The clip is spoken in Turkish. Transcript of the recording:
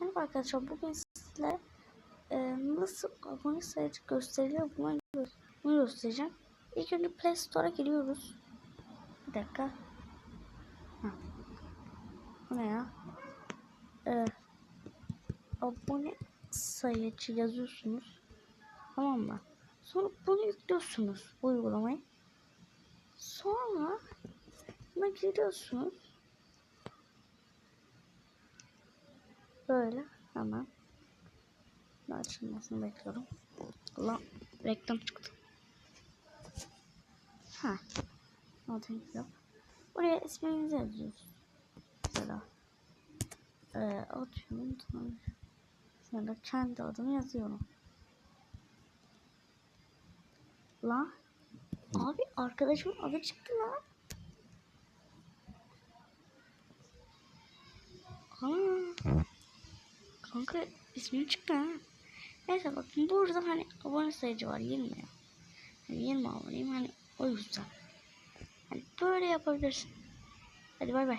Merhaba arkadaşlar bugün sizlere e, nasıl abone sayıcı gösteriliyor bunu, bunu göstereceğim. İlk önce Play Store'a giriyoruz. Bir dakika. Ha. Ne ya? E, abone sayıcı yazıyorsunuz. Tamam mı? Sonra bunu yüklüyorsunuz uygulamayı. Sonra buna giriyorsunuz. Böyle hemen açılmasını bekliyorum. Allah reklam çıktı. Ha. Nothing yok. Buraya isminizi yazıyoruz. Mesela e, atıyorum tamam. Sonra kendi adımı yazıyorum. Lan abi arkadaşımın adı çıktı lan. Kanka ismim çıktı ha. Neyse bakın burada hani abone sayıcı var 20 ya. Hani 20 aboneyim hani o yüzden. Hani böyle yapabilirsin. Hadi bay bay.